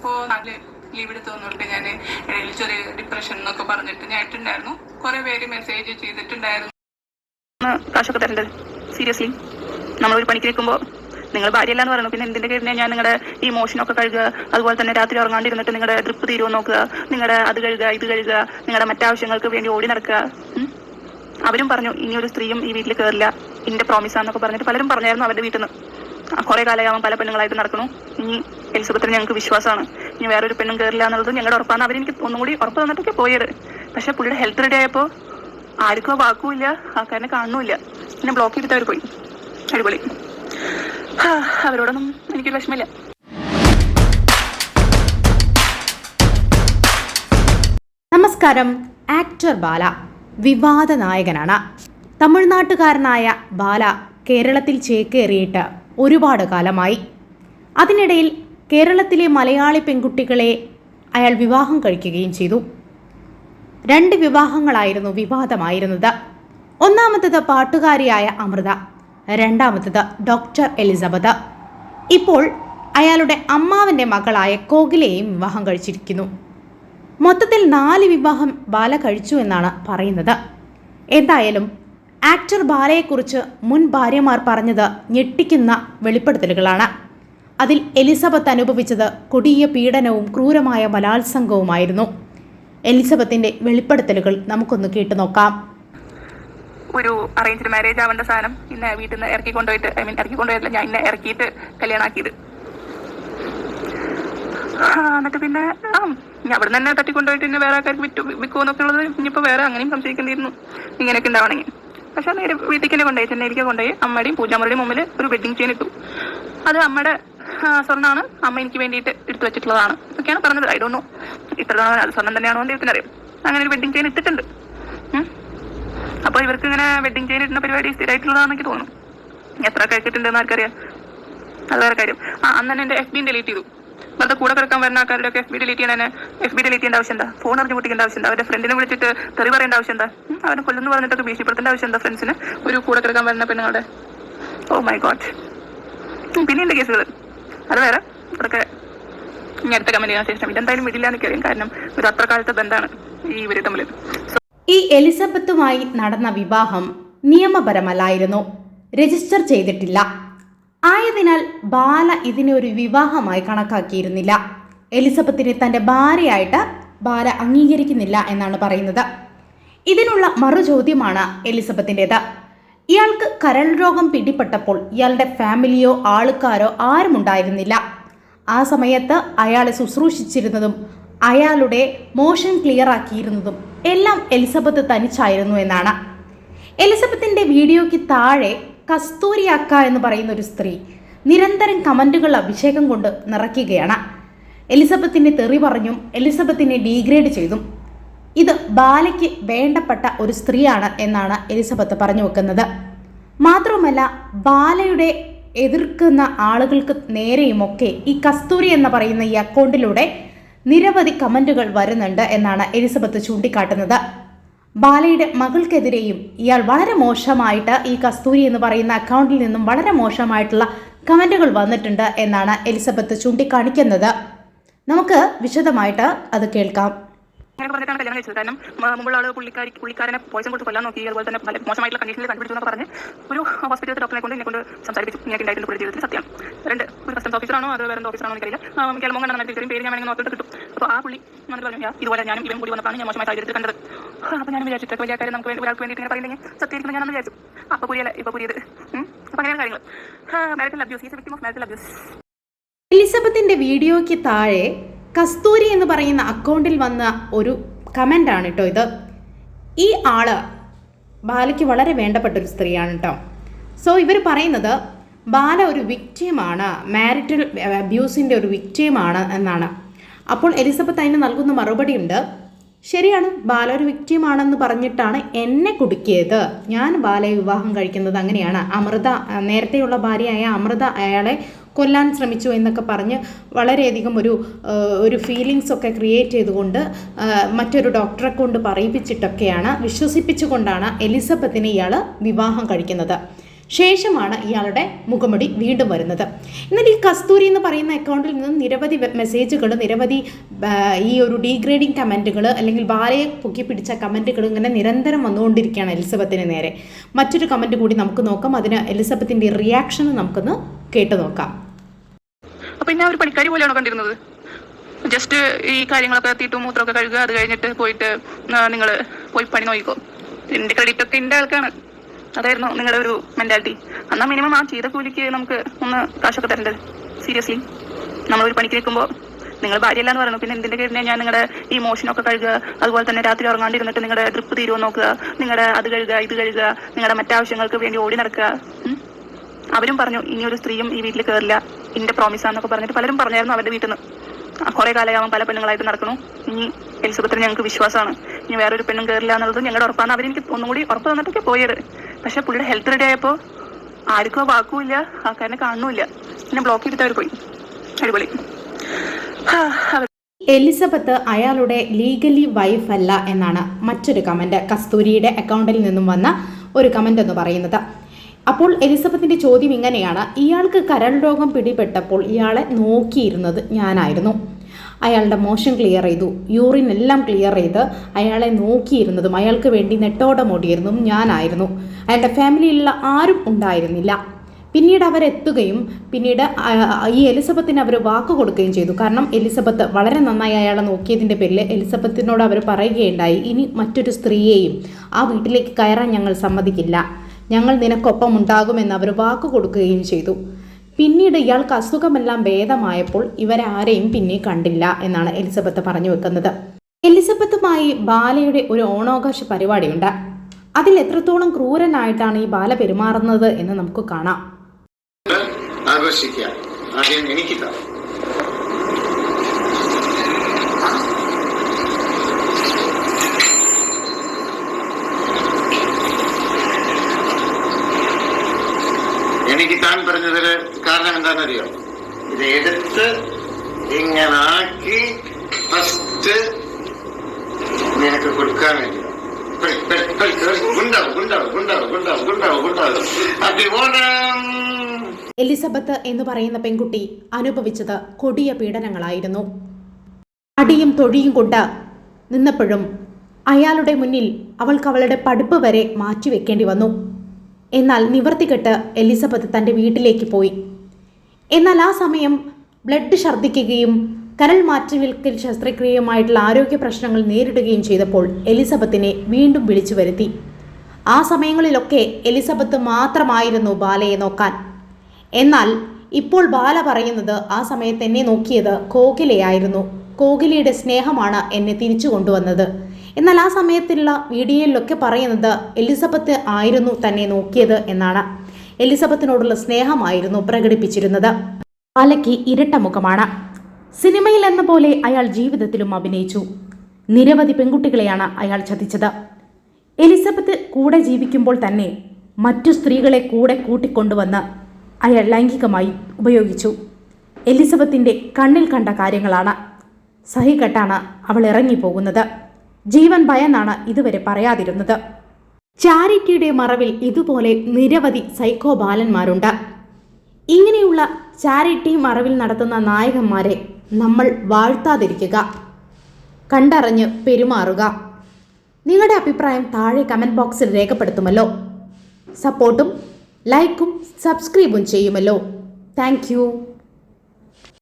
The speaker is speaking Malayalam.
അപ്പോൾ നാട്ടിൽ ലീവ് എടുത്ത് വന്നിട്ട് ഞാൻ ഇടയിൽ ചെറിയ ഡിപ്രഷൻ എന്നൊക്കെ പറഞ്ഞിട്ട് ഞാൻ ഇട്ടുണ്ടായിരുന്നു കുറെ പേര് മെസ്സേജ് ചെയ്തിട്ടുണ്ടായിരുന്നു. കാശൊക്കെ തരേണ്ടത് സീരിയസ്ലി പണിക്ക് നിൽക്കുമ്പോൾ നിങ്ങൾ ഭാര്യയല്ല എന്ന് പറയുന്നു. പിന്നെ എന്തിന്റെ കഴിഞ്ഞാൽ ഞാൻ നിങ്ങളുടെ ഈ മോഷനൊക്കെ കഴുകുക അതുപോലെ തന്നെ രാത്രി ഉറങ്ങാണ്ടിരുന്നിട്ട് നിങ്ങളുടെ ഡ്രിപ്പ് തീരുവോ നോക്കുക നിങ്ങളുടെ അത് കഴുകുക ഇത് കഴുകുക നിങ്ങളുടെ മറ്റാവശ്യങ്ങൾക്ക് വേണ്ടി ഓടി നടക്കുക അവരും പറഞ്ഞു ഇനി ഒരു സ്ത്രീയും ഈ വീട്ടിൽ കയറില്ല പ്രോമിസ് പ്രോമിസാന്നൊക്കെ പറഞ്ഞിട്ട് പലരും പറഞ്ഞായിരുന്നു അവരുടെ വീട്ടിൽ നിന്ന് കുറെ കാലമാകുമ്പോൾ പല പെണ്ണുങ്ങളായിട്ട് നടക്കുന്നു. ഇനി എലിസബത്തിന് ഞങ്ങൾക്ക് വിശ്വാസമാണ്. ഇനി വേറൊരു പെണ്ണും കയറില്ല എന്നുള്ളത് ഞങ്ങളുടെ ഉറപ്പാണ്. അവരെനിക്ക് ഒന്നും കൂടി ഉറപ്പ് തന്നിട്ടൊക്കെ പോയത്. പക്ഷെ പുള്ളിയുടെ ഹെൽത്ത് റെഡി ആയപ്പോൾ ആർക്കും വാക്കുമില്ല ആൾക്കാരനെ കാണുന്നില്ല പിന്നെ ബ്ലോക്ക് ചെയ്തിട്ട് അവർ പോയി. അടിപൊളി. അവരോടൊന്നും എനിക്കൊരു വിഷമമില്ല. നമസ്കാരം. ആക്ടർ ബാല വിവാദ നായകനാണ് തമിഴ്നാട്ടുകാരനായ ബാല കേരളത്തിൽ ചേക്കേറിയിട്ട് ഒരുപാട് കാലമായി അതിനിടയിൽ കേരളത്തിലെ മലയാളി പെൺകുട്ടികളെ അയാൾ വിവാഹം കഴിക്കുകയും ചെയ്തു. രണ്ട് വിവാഹങ്ങളായിരുന്നു വിവാദമായിരുന്നത്. ഒന്നാമത്തത് പാട്ടുകാരിയായ അമൃത രണ്ടാമത്തത് ഡോക്ടർ എലിസബത്ത്. ഇപ്പോൾ അയാളുടെ അമ്മാവന്റെ മകളായ കോകിലയെയും വിവാഹം കഴിച്ചിരിക്കുന്നു. മൊത്തത്തിൽ നാല് വിവാഹം ബാല കഴിച്ചു എന്നാണ് പറയുന്നത്. എന്തായാലും ആക്ടർ ബാലയെക്കുറിച്ച് മുൻ ഭാര്യമാർ പറഞ്ഞത് ഞെട്ടിക്കുന്ന വെളിപ്പെടുത്തലുകളാണ്. അതിൽ എലിസബത്ത് അനുഭവിച്ചത് കൊടിയ പീഡനവും ക്രൂരമായ ബലാത്സംഗവുമായിരുന്നു. എലിസബത്തിന്റെ വെളിപ്പെടുത്തലുകൾ നമുക്കൊന്ന് കേട്ടു നോക്കാം. ഒരു അറേഞ്ച്ഡ് മാരേജ് ആവേണ്ട സാധനം ഇന്നെ വീട്ടിൽ നിന്ന് ഇറക്കി കൊണ്ടുപോയിട്ട് ഐ മീൻ ഇറക്കി കൊണ്ടുപോയില്ല ഞാൻ ഇന്നെ ഇറക്കിയിട്ട് കല്യാണാക്കിയത് എന്നിട്ട് പിന്നെ ആ ഞാൻ അവിടെ തന്നെ തട്ടിക്കൊണ്ടുപോയിട്ട് ഇന്നെ വേറെ ആൾക്കാർക്ക് വിറ്റു വിൽക്കുമെന്നൊക്കെ ഉള്ളത് ഇനിയിപ്പോൾ വേറെ അങ്ങനെയും സംശയിക്കേണ്ടിയിരുന്നു ഇങ്ങനെയൊക്കെ ഉണ്ടാവണമെങ്കിൽ. പക്ഷെ നേരെ വീട്ടിലേക്ക് കൊണ്ടുപോയി ചെന്നൈയിലേക്ക് കൊണ്ടുപോയി അമ്മയുടെയും പൂജാമുറിയുടെയും മുമ്പിൽ ഒരു വെഡിങ് ചെയിൻ ഇട്ടു. അത് അമ്മയുടെ സ്വർണമാണ് അമ്മ എനിക്ക് വേണ്ടിയിട്ട് എടുത്തു വെച്ചിട്ടുള്ളതാണ്. ഇതൊക്കെയാണ് പറഞ്ഞത്. ഐ ഡോണ്ട് നോ ഇത്ര അത് സ്വർണം തന്നെയാണോ എന്ന് ദൈവത്തിനറിയാം അങ്ങനെ ഒരു വെഡിങ് ചെയിൻ ഇട്ടിട്ടുണ്ട്. അപ്പോൾ അപ്പൊ ഇവർക്ക് ഇങ്ങനെ വെഡിങ് ചെയിൻ ഇടുന്ന പരിപാടി സ്ഥിരമായിട്ടുള്ളതാണെന്ന് തോന്നുന്നു. എത്ര കഴിച്ചിട്ടുണ്ടെന്ന് ആർക്കറിയാം? അത് വേറെ കാര്യം. ആ അന്ന് തന്നെ എന്റെ എഫ് ബി ഡിലീറ്റ് ചെയ്തു. വെറുതെ കൂടെ കിടക്കാൻ വരുന്ന ആൾക്കാരുടെ എഫ് ബി ഡിലീറ്റ് ചെയ്യണേ എഫ് ബി ഡിലീറ്റ് ചെയ്യേണ്ട ആവശ്യം എന്താ? ഫോൺ അറിഞ്ഞു പൊട്ടിക്കേണ്ട ആവശ്യം എന്താ? അവരുടെ ഫ്രണ്ടിനെ വിളിച്ചിട്ട് തെറി പറയേണ്ട ആവശ്യം എന്താ? അവനെ കൊല്ലുന്നു പറഞ്ഞിട്ടൊക്കെ ഭീഷണിപ്പെടുത്തേണ്ട ആവശ്യം എന്താ? ഫ്രണ്ട്സിന് ഒരു കൂടെ കിടക്കാൻ വരുന്ന പെണ്ണുങ്ങളുടെ ഓ മൈ ഗോഡ് പിന്നെയുണ്ട് കേസുകൾ അത് വേറെ. ഇവിടെ ഇനി അടുത്ത കമന്റ് ചെയ്യാൻ ശേഷം. ഇതെന്തായാലും വിടില്ല കഴിയും കാരണം ഒരു അത്ര കാലത്തെ ബന്ധമാണ് ഈ ഇവർ തമ്മിൽ ഈ എലിസബത്തുമായി നടന്ന വിവാഹം നിയമപരമല്ലായിരുന്നു. രജിസ്റ്റർ ചെയ്തിട്ടില്ല. ആയതിനാൽ ബാല ഇതിനെ ഒരു വിവാഹമായി കണക്കാക്കിയിരുന്നില്ല. എലിസബത്തിനെ തന്റെ ഭാര്യയായിട്ട് ബാല അംഗീകരിക്കുന്നില്ല എന്നാണ് പറയുന്നത്. ഇതിനുള്ള മറുചോദ്യമാണ് എലിസബത്തിന്റെത്. ഇയാൾക്ക് കരൾ രോഗം പിടിപെട്ടപ്പോൾ ഇയാളുടെ ഫാമിലിയോ ആൾക്കാരോ ആരും ഉണ്ടായിരുന്നില്ല ആ സമയത്ത് അയാളെ ശുശ്രൂഷിച്ചിരുന്നതും അയാളുടെ മോഷൻ ക്ലിയർ ആക്കിയിരുന്നതും എല്ലാം എലിസബത്ത് തനിച്ചായിരുന്നു എന്നാണ്. എലിസബത്തിന്റെ വീഡിയോയ്ക്ക് താഴെ കസ്തൂരി അക്ക എന്ന് പറയുന്ന ഒരു സ്ത്രീ നിരന്തരം കമന്റുകൾ അഭിഷേകം കൊണ്ട് നിറയ്ക്കുകയാണ്. എലിസബത്തിനെ തെറി പറഞ്ഞും എലിസബത്തിനെ ഡീഗ്രേഡ് ചെയ്തും ഇത് ബാലയ്ക്ക് വേണ്ടപ്പെട്ട ഒരു സ്ത്രീയാണ് എന്നാണ് എലിസബത്ത് പറഞ്ഞു വെക്കുന്നത്. മാത്രവുമല്ല ബാലയുടെ എതിർക്കുന്ന ആളുകൾക്ക് നേരെയുമൊക്കെ ഈ കസ്തൂരി എന്ന് പറയുന്ന ഈ അക്കൗണ്ടിലൂടെ നിരവധി കമന്റുകൾ വരുന്നുണ്ട് എന്നാണ് എലിസബത്ത് ചൂണ്ടിക്കാട്ടുന്നത്. ബാലയുടെ മകൾക്കെതിരെയും ഇയാൾ വളരെ മോശമായിട്ട് ഈ കസ്തൂരി എന്ന് പറയുന്ന അക്കൗണ്ടിൽ നിന്നും വളരെ മോശമായിട്ടുള്ള കമന്റുകൾ വന്നിട്ടുണ്ട് എന്നാണ് എലിസബത്ത് ചൂണ്ടിക്കാണിക്കുന്നത്. നമുക്ക് വിശദമായിട്ട് അത് കേൾക്കാം. അങ്ങനെ പറഞ്ഞിട്ടാണ് കല്യാണം കഴിച്ചത്. കാരണം മുമ്പുള്ള ആൾ പുള്ളിക്കാരി പുള്ളിക്കാരനെ പോയിസൺ കൊടുത്ത് കൊല്ലാൻ നോക്കി. അതുപോലെ തന്നെ മോശമായിട്ടുള്ള കണ്ടീഷനിൽ കണ്ടുപിടിച്ചു എന്ന് പറഞ്ഞ് ഒരു ഹോസ്പിറ്റലിലെ ഡോക്ടറെ കൊണ്ട് എന്നെ കൊണ്ട് സംസാരിപ്പിച്ചു. ഇങ്ങനെ ഉണ്ടായിട്ടുണ്ട് പുള്ളി ജീവിതത്തിൽ. സത്യം. രണ്ട് ഒരു കസ്റ്റംസ് ഓഫീസറാണോ അത് വേറെ ഓഫീസറാണോ എനിക്കറിയില്ല. കേൾമോ കണ്ടാൽ തിരിച്ചും പേര് ഞാൻ വേണമെങ്കിൽ നോക്കിട്ട് കിട്ടും. അപ്പോൾ ആ പുള്ളി എന്നിട്ട് പറഞ്ഞു "യാ, ഇതുപോലെ ഞാനും ഇവൻ കൂടി വന്നതാണ് ഞാൻ മോശമായ സാഹചര്യത്തിൽ കണ്ടത്. അപ്പോൾ ഞാൻ വിചാരിച്ചു വലിയ കാര്യം നമുക്ക് വേണ്ടി ഒരാൾക്ക് വേണ്ടിയിട്ട് ഇങ്ങനെ പറയുന്നെങ്കിൽ സത്യമായിരിക്കും ഞാനൊന്ന് വിചാരിച്ചു. അപ്പോൾ പുരിയല്ല ഇപ്പോൾ പുരിയത് അപ്പോൾ അങ്ങനെയാണ് കാര്യങ്ങൾ marital abuse is victim of marital abuse എലിസബത്തിന്റെ വീഡിയോയ്ക്ക് താഴെ കസ്തൂരി എന്ന് പറയുന്ന അക്കൗണ്ടിൽ വന്ന ഒരു കമന്റ് ആണ് കേട്ടോ ഇത്. ഈ ആൾ ബാലയ്ക്ക് വളരെ വേണ്ടപ്പെട്ട ഒരു സ്ത്രീയാണ് കേട്ടോ സോ ഇവർ പറയുന്നത് ബാല ഒരു വിക്റ്റിയമാണ് മാരിറ്റൽ അബ്യൂസിന്റെ ഒരു വിക്റ്റിയമാണ് എന്നാണ്. അപ്പോൾ എലിസബത്ത് അതിന് നൽകുന്ന മറുപടിയുണ്ട് ശരിയാണ് ബാല ഒരു വിക്റ്റിയമാണെന്ന് പറഞ്ഞിട്ടാണ് എന്നെ കുടുക്കിയത്. ഞാൻ ബാലയെ വിവാഹം കഴിക്കുന്നത് അങ്ങനെയാണ്. അമൃത നേരത്തെയുള്ള ഭാര്യയായ അമൃത അയാളെ കൊല്ലാൻ ശ്രമിച്ചു എന്നൊക്കെ പറഞ്ഞ് വളരെയധികം ഒരു ഒരു ഫീലിങ്സ് ഒക്കെ ക്രിയേറ്റ് ചെയ്തുകൊണ്ട് മറ്റൊരു ഡോക്ടറെ കൊണ്ട് പറയിപ്പിച്ചിട്ടൊക്കെയാണ് വിശ്വസിപ്പിച്ചുകൊണ്ടാണ് എലിസബത്തിനെ ഇയാൾ വിവാഹം കഴിക്കുന്നത്. ശേഷമാണ് ഇയാളുടെ മുഖമുടി വീണ്ടും വരുന്നത്. എന്നാൽ ഈ കസ്തൂരി എന്ന് പറയുന്ന അക്കൗണ്ടിൽ നിന്നും നിരവധി മെസ്സേജുകൾ നിരവധി ഈ ഒരു ഡീഗ്രേഡിങ് കമന്റുകൾ അല്ലെങ്കിൽ ബാലയെ പൊക്കി പിടിച്ച കമന്റുകൾ ഇങ്ങനെ നിരന്തരം വന്നുകൊണ്ടിരിക്കുകയാണ് എലിസബത്തിന് നേരെ. മറ്റൊരു കമന്റ് കൂടി നമുക്ക് നോക്കാം. അതിന് എലിസബത്തിന്റെ റിയാക്ഷൻ നമുക്കൊന്ന് കേട്ടു നോക്കാം അപ്പൊ പിന്നെ ഒരു പണിക്കാരി പോലെയാണോ കണ്ടിരുന്നത്? ജസ്റ്റ് ഈ കാര്യങ്ങളൊക്കെ തീട്ടും മൂത്രമൊക്കെ കഴുകുക അത് കഴിഞ്ഞിട്ട് പോയിട്ട് നിങ്ങൾ പോയി പണി നോക്കിക്കോ. എന്റെ ക്രെഡിറ്റ് ഒക്കെ എന്റെ ആൾക്കാണ്. അതായിരുന്നു നിങ്ങളുടെ ഒരു മെന്റാലിറ്റി എന്നാ മിനിമം ആ ചെയ്ത കൂലിക്ക് നമുക്ക് ഒന്ന് കാശൊക്കെ തരേണ്ടത് സീരിയസ്ലി നമ്മളൊരു പണിക്ക് നിൽക്കുമ്പോൾ നിങ്ങൾ ഭാര്യയല്ല എന്ന് പറയുന്നു. പിന്നെ എന്തിന്റെ കഴിഞ്ഞാൽ ഞാൻ നിങ്ങളുടെ ഈ മോഷനൊക്കെ കഴുകുക? അതുപോലെ തന്നെ രാത്രി ഉറങ്ങാണ്ടിരുന്നിട്ട് നിങ്ങളുടെ ഡ്രിപ്പ് തീരുവ നോക്കുക? നിങ്ങളുടെ അത് കഴുകുക ഇത് കഴുകുക നിങ്ങളുടെ മറ്റാവശ്യങ്ങൾക്ക് വേണ്ടി ഓടി നടക്കുക. അവരും പറഞ്ഞു ഇനിയൊരു സ്ത്രീയും ഈ വീട്ടിൽ കയറില്ല എന്റെ പ്രോമിസാന്നൊക്കെ പറഞ്ഞിട്ട് പലരും പറഞ്ഞായിരുന്നു അവരുടെ വീട്ടിൽ നിന്ന് കുറെ കാലയാവാൻ പല പെണ്ണുങ്ങളായിട്ട് നടക്കണു. ഇനി എലിസബത്തിന് ഞങ്ങൾക്ക് വിശ്വാസമാണ്. ഇനി വേറൊരു പെണ്ണും കയറില്ല എന്നുള്ളത് ഞങ്ങളുടെ ഉറപ്പാണ്. അവരെനിക്ക് ഒന്നും കൂടി ഉറപ്പ് തന്നിട്ടൊക്കെ പോയത്. പക്ഷെ പുള്ളിയുടെ ഹെൽത്ത് റെഡി ആയപ്പോ ആർക്കോ വാക്കുമില്ല ആൾക്കാരനെ കാണുന്നില്ല പിന്നെ ബ്ലോക്ക് ചെയ്തിട്ട് പോയി. അടിപൊളി. എലിസബത്ത് അയാളുടെ ലീഗലി വൈഫ് അല്ല എന്നാണ് മറ്റൊരു കമന്റ് കസ്തൂരിയുടെ അക്കൗണ്ടിൽ നിന്നും വന്ന ഒരു കമന്റ് എന്ന് പറയുന്നത്. അപ്പോൾ എലിസബത്തിന്റെ ചോദ്യം ഇങ്ങനെയാണ്. ഇയാൾക്ക് കരൾ രോഗം പിടിപെട്ടപ്പോൾ ഇയാളെ നോക്കിയിരുന്നത് ഞാനായിരുന്നു. അയാളുടെ മോഷൻ ക്ലിയർ ചെയ്തു. യൂറിൻ എല്ലാം ക്ലിയർ ചെയ്ത് അയാളെ നോക്കിയിരുന്നതും അയാൾക്ക് വേണ്ടി നെട്ടോടെ മൂടിയിരുന്നതും ഞാനായിരുന്നു. അയാളുടെ ഫാമിലിയിലുള്ള ആരും ഉണ്ടായിരുന്നില്ല. പിന്നീട് അവരെത്തുകയും പിന്നീട് ഈ എലിസബത്തിന് അവർ വാക്ക് കൊടുക്കുകയും ചെയ്തു. കാരണം എലിസബത്ത് വളരെ നന്നായി അയാളെ നോക്കിയതിന്റെ പേരിൽ എലിസബത്തിനോട് അവർ പറയുകയുണ്ടായി ഇനി മറ്റൊരു സ്ത്രീയെയും ആ വീട്ടിലേക്ക് കയറാൻ ഞങ്ങൾ സമ്മതിക്കില്ല. ഞങ്ങൾ നിനക്കൊപ്പം ഉണ്ടാകുമെന്ന് അവർ വാക്കു കൊടുക്കുകയും ചെയ്തു. പിന്നീട് ഇയാൾക്ക് അസുഖമെല്ലാം ഭേദമായപ്പോൾ ഇവരാരെയും പിന്നെ കണ്ടില്ല എന്നാണ് എലിസബത്ത് പറഞ്ഞു വെക്കുന്നത്. എലിസബത്തുമായി ബാലയുടെ ഒരു ഓണാഘോഷ പരിപാടിയുണ്ട്. അതിൽ എത്രത്തോളം ക്രൂരനായിട്ടാണ് ഈ ബാല പെരുമാറുന്നത് എന്ന് നമുക്ക് കാണാം. ആഘോഷിക്കുക. ആദ്യം എനിക്കില്ല കാരണം എന്താണെന്നറിയോ? ഇത് എടുത്ത് ഇങ്ങനാക്കി ഫസ്റ്റ് നിനക്ക് കൊടുക്കാൻ എലിസബത്ത് എന്ന് പറയുന്ന പെൺകുട്ടി അനുഭവിച്ചത് കൊടിയ പീഡനങ്ങളായിരുന്നു. അടിയും തൊഴിയും കൊണ്ട് നിന്നപ്പോഴും അയാളുടെ മുന്നിൽ അവൾക്ക് അവളുടെ പഠിപ്പ് വരെ മാറ്റിവെക്കേണ്ടി വന്നു. എന്നാൽ നിവർത്തികെട്ട് എലിസബത്ത് തന്റെ വീട്ടിലേക്ക് പോയി. എന്നാൽ ആ സമയം ബ്ലഡ് ഛർദ്ദിക്കുകയും കരൾ മാറ്റിവെക്കൽ ശസ്ത്രക്രിയയുമായിട്ടുള്ള ആരോഗ്യ പ്രശ്നങ്ങൾ നേരിടുകയും ചെയ്തപ്പോൾ എലിസബത്തിനെ വീണ്ടും വിളിച്ചു വരുത്തി. ആ സമയങ്ങളിലൊക്കെ എലിസബത്ത് മാത്രമായിരുന്നു ബാലയെ നോക്കാൻ. എന്നാൽ ഇപ്പോൾ ബാല പറയുന്നത് ആ സമയത്ത് എന്നെ നോക്കിയത് കോകിലയായിരുന്നു. കോകിലയുടെ സ്നേഹമാണ് എന്നെ തിരിച്ചു കൊണ്ടുവന്നത്. എന്നാൽ ആ സമയത്തുള്ള വീഡിയോയിലൊക്കെ പറയുന്നത് എലിസബത്ത് ആയിരുന്നു തന്നെ നോക്കിയത് എന്നാണ്. എലിസബത്തിനോടുള്ള സ്നേഹമായിരുന്നു പ്രകടിപ്പിച്ചിരുന്നത്. ബാലയ്ക്ക് ഇരട്ടമുഖമാണ് സിനിമയിൽ എന്ന പോലെ അയാൾ ജീവിതത്തിലും അഭിനയിച്ചു. നിരവധി പെൺകുട്ടികളെയാണ് അയാൾ ചതിച്ചത്. എലിസബത്ത് കൂടെ ജീവിക്കുമ്പോൾ തന്നെ മറ്റു സ്ത്രീകളെ കൂടെ കൂട്ടിക്കൊണ്ടുവന്ന് അയാൾ ലൈംഗികമായി ഉപയോഗിച്ചു. എലിസബത്തിന്റെ കണ്ണിൽ കണ്ട കാര്യങ്ങളാണ്. സഹികെട്ടാണ് അവൾ ഇറങ്ങിപ്പോകുന്നത്. ജീവൻ ഭയന്നാണ് ഇതുവരെ പറയാതിരുന്നത്. ചാരിറ്റിയുടെ മറവിൽ ഇതുപോലെ നിരവധി സൈക്കോ ബാലന്മാരുണ്ട്. ഇങ്ങനെയുള്ള ചാരിറ്റി മറവിൽ നടത്തുന്ന നായകന്മാരെ നമ്മൾ വാഴ്ത്താതിരിക്കുക കണ്ടറിഞ്ഞ് പെരുമാറുക. നിങ്ങളുടെ അഭിപ്രായം താഴെ കമന്റ് ബോക്സിൽ രേഖപ്പെടുത്തുമല്ലോ. സപ്പോർട്ടും ലൈക്കും സബ്സ്ക്രൈബും ചെയ്യുമല്ലോ. താങ്ക്